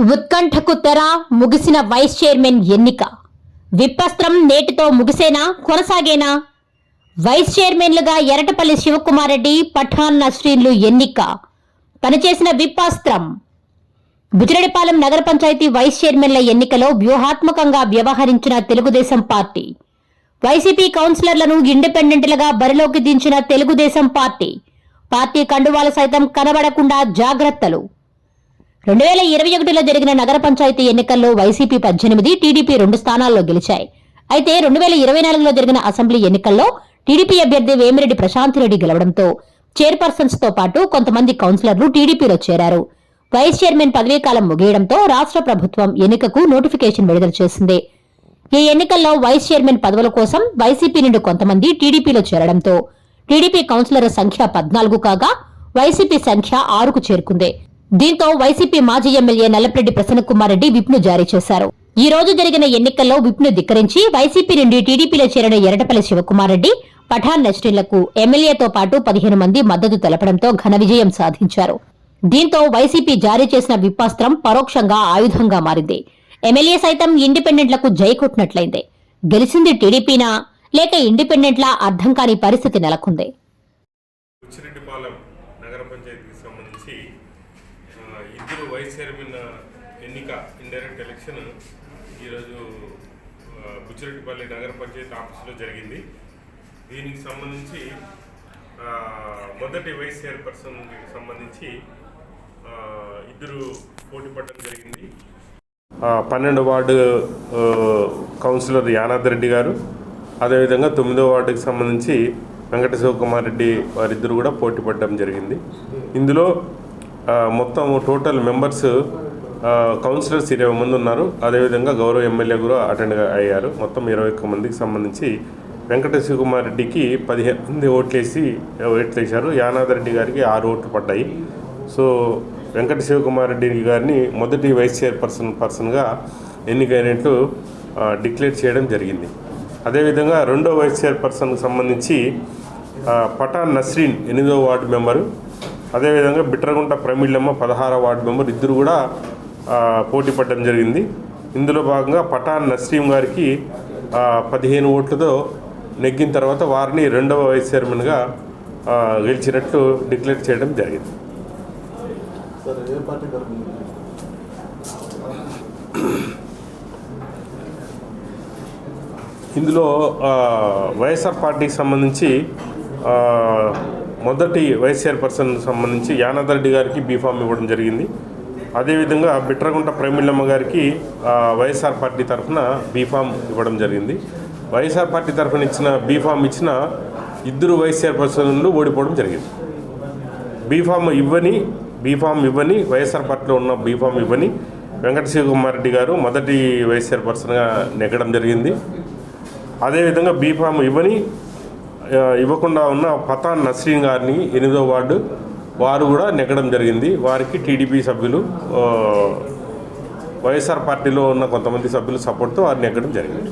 ఉత్కంఠకు తెర ముగిసిన vice chairman ఎన్నిక. విప్పస్త్రం నేటితో ముగిసేనా కొనసాగేనా? వైస్ చైర్మన్లుగా ఎరటపల్లి శివకుమారెడ్డి పఠాన్ నస్రీన్లు ఎన్నిక. పనిచేసిన విప్పాస్త్రం బుజిరెడ్డిపాలెం నగర పంచాయతీ వైస్ చైర్మన్ల ఎన్నికలో వ్యూహాత్మకంగా వ్యవహరించిన తెలుగుదేశం పార్టీ. వైసీపీ కౌన్సిలర్లను ఇండిపెండెంట్లుగా బరిలోకి దించిన తెలుగుదేశం పార్టీ. పార్టీ కండువాలు సైతం కనబడకుండా జాగ్రత్తలు. రెండు వేల ఇరవై ఒకటిలో జరిగిన నగర పంచాయతీ ఎన్నికల్లో వైసీపీ పద్దెనిమిది టీడీపీ రెండు స్థానాల్లో గెలిచాయి. అయితే రెండు వేల ఇరవై నాలుగులో జరిగిన అసెంబ్లీ ఎన్నికల్లో టీడీపీ అభ్యర్థి వేమిరెడ్డి ప్రశాంతిరెడ్డి గెలవడంతో చైర్పర్సన్స్తో పాటు కొంతమంది కౌన్సిలర్లు టీడీపీలో చేరారు. వైస్ చైర్మన్ పదవీకాలం ముగియడంతో రాష్ట్ర ప్రభుత్వం ఎన్నికకు నోటిఫికేషన్ విడుదల చేసింది. ఈ ఎన్నికల్లో వైస్ చైర్మన్ పదవుల కోసం వైసీపీ నుండి కొంతమంది టీడీపీలో చేరడంతో టీడీపీ కౌన్సిలర్ల సంఖ్య పద్నాలుగు కాగా వైసీపీ సంఖ్య ఆరుకు చేరుకుంది. దీంతో వైసీపీ మాజీ ఎమ్మెల్యే నల్లపరెడ్డి ప్రసన్నకుమార్ రెడ్డి విప్ను జారీ చేశారు. ఈ రోజు జరిగిన ఎన్నికల్లో విప్ను ధిక్కరించి వైసీపీ నుండి టీడీపీలో చేరిన ఎరటపల్లి శివకుమార్ రెడ్డి పఠాన్ నస్రీన్లకు ఎమ్మెల్యేతో పాటు పదిహేను మంది మద్దతు తెలపడంతో ఘన విజయం సాధించారు. దీంతో వైసీపీ జారీ చేసిన విప్పాస్త్రం పరోక్షంగా ఆయుధంగా మారింది. ఎమ్మెల్యే సైతం ఇండిపెండెంట్లకు జై కొట్టినట్లయింది. గెలిచింది టీడీపీనా లేక ఇండిపెండెంట్లా అర్థం కాని పరిస్థితి నెలకొంది. ఇద్దరు వైస్ చైర్మన్ ఎన్నిక ఇండైరెక్ట్ ఎలక్షన్ ఈరోజు బుచ్చిరెడ్డిపల్లి నగర పంచాయతీ ఆఫీసులో జరిగింది. దీనికి సంబంధించి మొదటి వైస్ చైర్పర్సన్కి సంబంధించి ఇద్దరు పోటీ పడడం జరిగింది. పన్నెండు వార్డు కౌన్సిలర్ యానాద్ రెడ్డి గారు అదేవిధంగా తొమ్మిదో వార్డుకి సంబంధించి వెంకట శివకుమార్ రెడ్డి వారిద్దరు కూడా పోటీ పడడం జరిగింది. ఇందులో మొత్తం టోటల్ మెంబర్స్ కౌన్సిలర్స్ ఇరవై మంది ఉన్నారు. అదేవిధంగా గౌరవ ఎమ్మెల్యే కూడా అటెండ్ అయ్యారు. మొత్తం ఇరవై ఒక్క మందికి సంబంధించి వెంకటేశ్వర కుమార్ రెడ్డికి పదిహేను మంది ఓట్లేసి ఓట్లేశారు. యానాథ రెడ్డి గారికి ఆరు ఓట్లు పడ్డాయి. సో వెంకట శివకుమార్ రెడ్డి గారిని మొదటి వైస్ చైర్పర్సన్ పర్సన్గా ఎన్నికైనట్లు డిక్లేర్ చేయడం జరిగింది. అదేవిధంగా రెండో వైస్ చైర్పర్సన్కి సంబంధించి పఠాన్ నస్రీన్ ఎనిమిదో వార్డు మెంబరు అదేవిధంగా బిట్రగుంట ప్రమిళమ్మ పదహార వార్డు మెంబర్ ఇద్దరు కూడా పోటీ పడడం జరిగింది. ఇందులో భాగంగా పఠాన్ నస్రీం గారికి పదిహేను ఓట్లతో నెగ్గిన తర్వాత వారిని రెండవ వైస్ చైర్మన్గా గెలిచినట్టు గెలిచినట్లు డిక్లేర్ చేయడం జరిగింది. ఇందులో వైఎస్ఆర్ పార్టీకి సంబంధించి మొదటి వైస్ చైర్పర్సన్ సంబంధించి యానాదరెడ్డి గారికి బీఫామ్ ఇవ్వడం జరిగింది. అదేవిధంగా బిట్రగుంట ప్రేమిళ్ళమ్మ గారికి వైఎస్ఆర్ పార్టీ తరఫున బీఫామ్ ఇవ్వడం జరిగింది. వైఎస్ఆర్ పార్టీ తరఫున ఇచ్చిన బీఫామ్ ఇచ్చిన ఇద్దరు వైస్ చైర్పర్సన్లు ఓడిపోవడం జరిగింది. బీఫామ్ ఇవ్వని బీఫామ్ ఇవ్వని వైఎస్ఆర్ పార్టీలో ఉన్న బీఫామ్ ఇవ్వని వెంకట శివకుమార్ రెడ్డి గారు మొదటి వైస్ చైర్పర్సన్గా నెగ్గడం జరిగింది. అదేవిధంగా బీఫామ్ ఇవ్వని ఇవ్వకుండా ఉన్న పతాన్ నస్రీన్ గారిని ఎనిమిదో వార్డు వారు కూడా నెగ్గడం జరిగింది. వారికి టీడీపీ సభ్యులు వైఎస్ఆర్ పార్టీలో ఉన్న కొంతమంది సభ్యుల సపోర్ట్తో వారు నెగ్గడం జరిగింది.